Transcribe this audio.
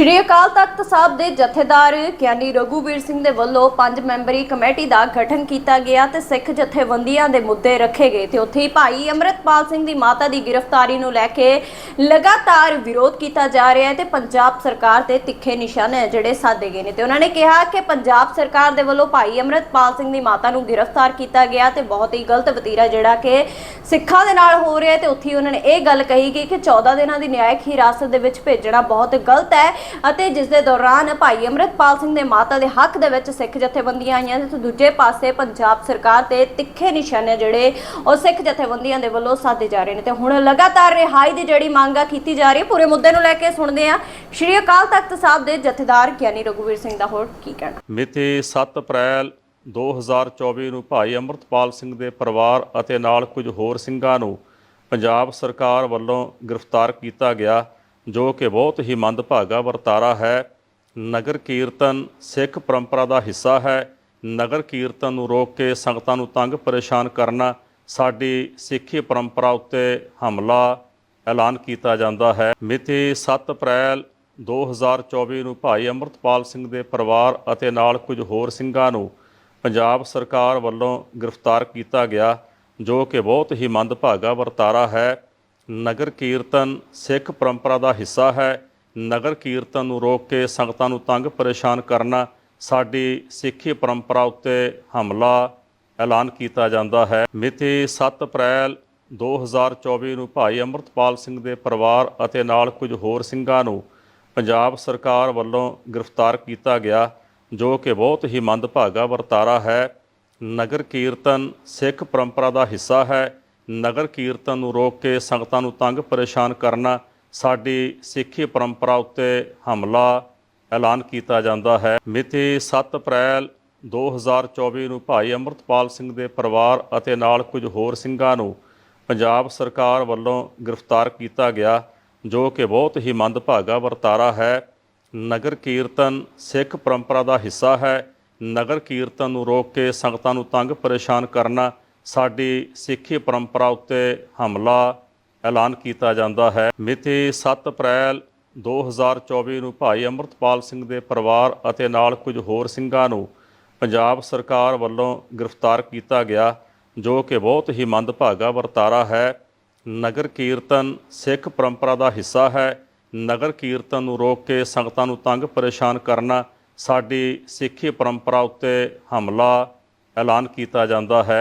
ਸ਼੍ਰੀ ਅਕਾਲ ਤਖਤ ਸਾਹਿਬ ਦੇ ਜਥੇਦਾਰ ਗਿਆਨੀ ਰਘੂਵੀਰ ਸਿੰਘ ਦੇ ਵੱਲੋਂ ਪੰਜ ਮੈਂਬਰੀ ਕਮੇਟੀ ਦਾ ਗਠਨ ਕੀਤਾ ਗਿਆ ਤੇ ਸਿੱਖ ਜਥੇਬੰਦੀਆਂ ਦੇ ਮੁੱਦੇ ਰੱਖੇ ਗਏ ਤੇ ਉੱਥੇ ਹੀ ਭਾਈ ਅਮਰਤਪਾਲ ਸਿੰਘ ਦੀ ਮਾਤਾ ਦੀ ਗ੍ਰਿਫਤਾਰੀ ਨੂੰ ਲੈ ਕੇ ਲਗਾਤਾਰ ਵਿਰੋਧ ਕੀਤਾ ਜਾ ਰਿਹਾ ਹੈ ਤੇ ਪੰਜਾਬ ਸਰਕਾਰ ਤੇ ਤਿੱਖੇ ਨਿਸ਼ਾਨੇ ਜਿਹੜੇ ਸਾਧੇ ਗਏ ਨੇ ਤੇ ਉਹਨਾਂ ਨੇ ਕਿਹਾ ਕਿ ਪੰਜਾਬ ਸਰਕਾਰ ਦੇ ਵੱਲੋਂ ਭਾਈ ਅਮਰਤਪਾਲ ਸਿੰਘ ਦੀ ਮਾਤਾ ਨੂੰ ਗ੍ਰਿਫਤਾਰ ਕੀਤਾ ਗਿਆ ਤੇ ਬਹੁਤ ਹੀ ਗਲਤ ਵਤੀਰਾ ਜਿਹੜਾ ਕਿ ਸਿੱਖਾਂ ਦੇ ਨਾਲ ਹੋ ਰਿਹਾ ਹੈ ਤੇ ਉੱਥੇ ਹੀ ਉਹਨਾਂ ਨੇ ਇਹ ਗੱਲ ਕਹੀ ਕਿ ਕਿ 14 ਦਿਨਾਂ ਦੀ ਨਿਆਇਕ ਹਿਰਾਸਤ ਦੇ ਵਿੱਚ ਭੇਜਣਾ ਬਹੁਤ ਗਲਤ ਹੈ। ਅਤੇ ਜਿਸ ਦੇ ਦੌਰਾਨ ਭਾਈ ਅਮਰਤਪਾਲ ਸਿੰਘ ਦੇ ਮਾਤਾ ਦੇ ਹੱਕ ਦੇ ਵਿੱਚ ਸਿੱਖ ਜਥੇਬੰਦੀਆਂ ਆਈਆਂ ਤੇ ਦੂਜੇ ਪਾਸੇ ਪੰਜਾਬ ਸਰਕਾਰ ਤੇ ਤਿੱਖੇ ਨਿਸ਼ਾਨੇ ਜਿਹੜੇ ਉਹ ਸਿੱਖ ਜਥੇਬੰਦੀਆਂ ਦੇ ਵੱਲੋਂ ਸਾਧੇ ਜਾ ਰਹੇ ਨੇ। ਤੇ ਹੁਣ ਲਗਾਤਾਰ ਰਿਹਾਈ ਦੀ ਜਿਹੜੀ ਮੰਗ ਕੀਤੀ ਜਾ ਰਹੀ ਹੈ, ਪੂਰੇ ਮੁੱਦੇ ਨੂੰ ਲੈ ਕੇ ਸੁਣਦੇ ਆ ਸ਼੍ਰੀ ਅਕਾਲ ਤਖਤ ਸਾਹਿਬ ਦੇ ਜਥੇਦਾਰ ਗਿਆਨੀ ਰਘੁਵੀਰ ਸਿੰਘ ਦਾ ਹੋਰ ਕੀ ਕਹਿਣਾ। ਮਿਤੀ 7 ਅਪ੍ਰੈਲ 2024 ਨੂੰ ਭਾਈ ਅਮਰਤਪਾਲ ਸਿੰਘ ਦੇ ਪਰਿਵਾਰ ਅਤੇ ਨਾਲ ਕੁਝ ਹੋਰ ਸਿੰਘਾਂ ਨੂੰ ਪੰਜਾਬ ਸਰਕਾਰ ਵੱਲੋਂ ਗ੍ਰਿਫਤਾਰ ਕੀਤਾ ਗਿਆ। ਜੋ ਕਿ ਬਹੁਤ ਹੀ ਮੰਦਭਾਗਾ ਵਰਤਾਰਾ ਹੈ। ਨਗਰ ਕੀਰਤਨ ਸਿੱਖ ਪਰੰਪਰਾ ਦਾ ਹਿੱਸਾ ਹੈ। ਨਗਰ ਕੀਰਤਨ ਨੂੰ ਰੋਕ ਕੇ ਸੰਗਤਾਂ ਨੂੰ ਤੰਗ ਪਰੇਸ਼ਾਨ ਕਰਨਾ ਸਾਡੀ ਸਿੱਖੀ ਪਰੰਪਰਾ ਉੱਤੇ ਹਮਲਾ ਐਲਾਨ ਕੀਤਾ ਜਾਂਦਾ ਹੈ। ਮਿਤੀ 7 ਅਪ੍ਰੈਲ 2024 ਨੂੰ ਭਾਈ ਅਮਰਤਪਾਲ ਸਿੰਘ ਦੇ ਪਰਿਵਾਰ ਅਤੇ ਨਾਲ ਕੁਝ ਹੋਰ ਸਿੰਘਾਂ ਨੂੰ ਪੰਜਾਬ ਸਰਕਾਰ ਵੱਲੋਂ ਗ੍ਰਿਫਤਾਰ ਕੀਤਾ ਗਿਆ, ਜੋ ਕਿ ਬਹੁਤ ਹੀ ਮੰਦਭਾਗਾ ਵਰਤਾਰਾ ਹੈ। ਨਗਰ ਕੀਰਤਨ ਸਿੱਖ ਪਰੰਪਰਾ ਦਾ ਹਿੱਸਾ ਹੈ। ਨਗਰ ਕੀਰਤਨ ਨੂੰ ਰੋਕ ਕੇ ਸੰਗਤਾਂ ਨੂੰ ਤੰਗ ਪਰੇਸ਼ਾਨ ਕਰਨਾ ਸਾਡੀ ਸਿੱਖੀ ਪਰੰਪਰਾ ਉੱਤੇ ਹਮਲਾ ਐਲਾਨ ਕੀਤਾ ਜਾਂਦਾ ਹੈ। ਮਿਤੀ 7 ਅਪ੍ਰੈਲ 2024 ਨੂੰ ਭਾਈ ਅਮਰਤਪਾਲ ਸਿੰਘ ਦੇ ਪਰਿਵਾਰ ਅਤੇ ਨਾਲ ਕੁਝ ਹੋਰ ਸਿੰਘਾਂ ਨੂੰ ਪੰਜਾਬ ਸਰਕਾਰ ਵੱਲੋਂ ਗ੍ਰਿਫਤਾਰ ਕੀਤਾ ਗਿਆ, ਜੋ ਕਿ ਬਹੁਤ ਹੀ ਮੰਦਭਾਗਾ ਵਰਤਾਰਾ ਹੈ। ਨਗਰ ਕੀਰਤਨ ਸਿੱਖ ਪਰੰਪਰਾ ਦਾ ਹਿੱਸਾ ਹੈ। ਨਗਰ ਕੀਰਤਨ ਨੂੰ ਰੋਕ ਕੇ ਸੰਗਤਾਂ ਨੂੰ ਤੰਗ ਪਰੇਸ਼ਾਨ ਕਰਨਾ, ਸਾਡੀ ਸਿੱਖੀ ਪਰੰਪਰਾ ਉੱਤੇ ਹਮਲਾ ਐਲਾਨ ਕੀਤਾ ਜਾਂਦਾ ਹੈ। ਮਿਤੀ 7 ਅਪ੍ਰੈਲ 2024 ਨੂੰ ਭਾਈ ਅਮਰਤਪਾਲ ਸਿੰਘ ਦੇ ਪਰਿਵਾਰ ਅਤੇ ਨਾਲ ਕੁਝ ਹੋਰ ਸਿੰਘਾਂ ਨੂੰ ਪੰਜਾਬ ਸਰਕਾਰ ਵੱਲੋਂ ਗ੍ਰਿਫਤਾਰ ਕੀਤਾ ਗਿਆ, ਜੋ ਕਿ ਬਹੁਤ ਹੀ ਮੰਦਭਾਗਾ ਵਰਤਾਰਾ ਹੈ। ਨਗਰ ਕੀਰਤਨ ਸਿੱਖ ਪਰੰਪਰਾ ਦਾ ਹਿੱਸਾ ਹੈ। ਨਗਰ ਕੀਰਤਨ ਨੂੰ ਰੋਕ ਕੇ ਸੰਗਤਾਂ ਨੂੰ ਤੰਗ ਪਰੇਸ਼ਾਨ ਕਰਨਾ ਸਾਡੀ ਸਿੱਖੀ ਪਰੰਪਰਾ ਉੱਤੇ ਹਮਲਾ ਐਲਾਨ ਕੀਤਾ ਜਾਂਦਾ ਹੈ। ਮਿਤੀ 7 ਅਪ੍ਰੈਲ 2024 ਨੂੰ ਭਾਈ ਅਮਰਤਪਾਲ ਸਿੰਘ ਦੇ ਪਰਿਵਾਰ ਅਤੇ ਨਾਲ ਕੁਝ ਹੋਰ ਸਿੰਘਾਂ ਨੂੰ ਪੰਜਾਬ ਸਰਕਾਰ ਵੱਲੋਂ ਗ੍ਰਿਫਤਾਰ ਕੀਤਾ ਗਿਆ, ਜੋ ਕਿ ਬਹੁਤ ਹੀ ਮੰਦਭਾਗਾ ਵਰਤਾਰਾ ਹੈ। ਨਗਰ ਕੀਰਤਨ ਸਿੱਖ ਪਰੰਪਰਾ ਦਾ ਹਿੱਸਾ ਹੈ। ਨਗਰ ਕੀਰਤਨ ਨੂੰ ਰੋਕ ਕੇ ਸੰਗਤਾਂ ਨੂੰ ਤੰਗ ਪਰੇਸ਼ਾਨ ਕਰਨਾ ਸਾਡੀ ਸਿੱਖੀ ਪਰੰਪਰਾ ਉੱਤੇ ਹਮਲਾ ਐਲਾਨ ਕੀਤਾ ਜਾਂਦਾ ਹੈ।